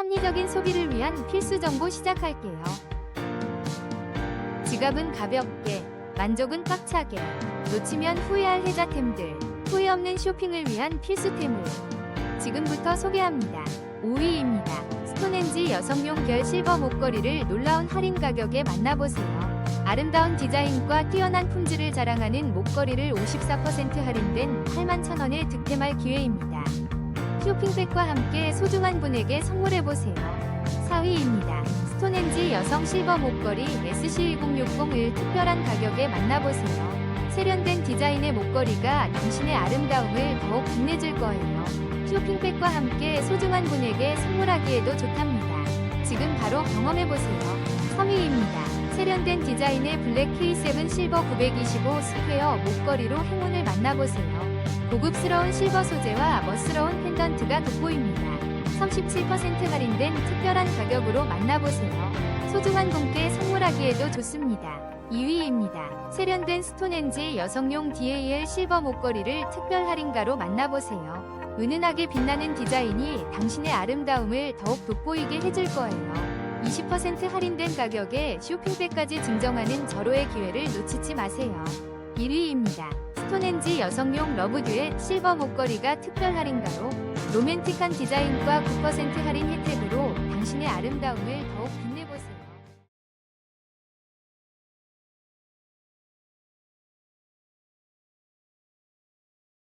합리적인 소비를 위한 필수 정보 시작할게요. 지갑은 가볍게, 만족은 꽉차게, 놓치면 후회할 혜자템들, 후회 없는 쇼핑을 위한 필수템을 지금부터 소개합니다. 5위입니다. 스톤엔지 여성용 결 실버 목걸이를 놀라운 할인 가격에 만나보세요. 아름다운 디자인과 뛰어난 품질을 자랑하는 목걸이를 54% 할인된 81,000원에 득템할 기회입니다. 쇼핑백과 함께 소중한 분에게 선물해보세요. 4위입니다. 스톤엔지 여성 실버 목걸이 SC10601 특별한 가격에 만나보세요. 세련된 디자인의 목걸이가 당신의 아름다움을 더욱 빛내줄 거예요. 쇼핑백과 함께 소중한 분에게 선물하기에도 좋답니다. 지금 바로 경험해보세요. 3위입니다. 세련된 디자인의 블랙 K7 실버 925 스퀘어 목걸이로 행운을 만나보세요. 고급스러운 실버 소재와 멋스러운 펜던트가 돋보입니다. 37% 할인된 특별한 가격으로 만나보세요. 소중한 분께 선물하기에도 좋습니다. 2위입니다. 세련된 스톤엔지 여성용 DAL 실버 목걸이를 특별 할인가로 만나보세요. 은은하게 빛나는 디자인이 당신의 아름다움을 더욱 돋보이게 해줄 거예요. 20% 할인된 가격에 쇼핑백까지 증정하는 절호의 기회를 놓치지 마세요. 1위입니다. 스톤엔지 여성용 러브듀엣 실버 목걸이가 특별 할인가로 로맨틱한 디자인과 9% 할인 혜택으로 당신의 아름다움을 더욱 빛내보세요.